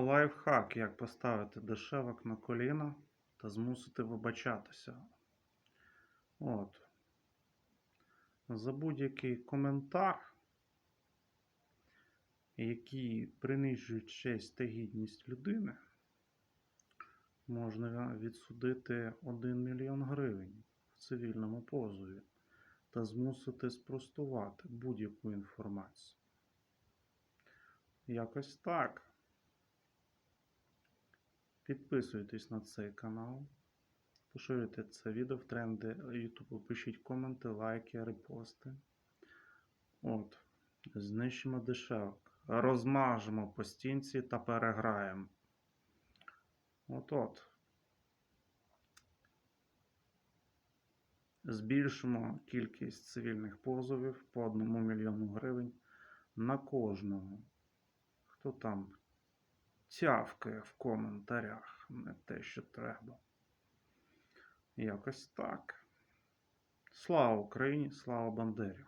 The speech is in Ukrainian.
лайфхак, як поставити дешевок на коліна та змусити вибачатися. От. За будь-який коментар, який принижує честь та гідність людини, можна відсудити 1 мільйон гривень в цивільному позові та змусити спростувати будь-яку інформацію. Якось так. Підписуйтесь на цей канал. Поширюйте це відео в тренди YouTube, пишіть коменти, лайки, репости. От. Знищимо дешевок. Розмажемо по стінці та переграємо. От-от. Збільшимо кількість цивільних позовів по 1 мільйону гривень на кожного. Хто там тявкає в коментарях, не те, що треба. Якось так. Слава Україні, слава Бандері!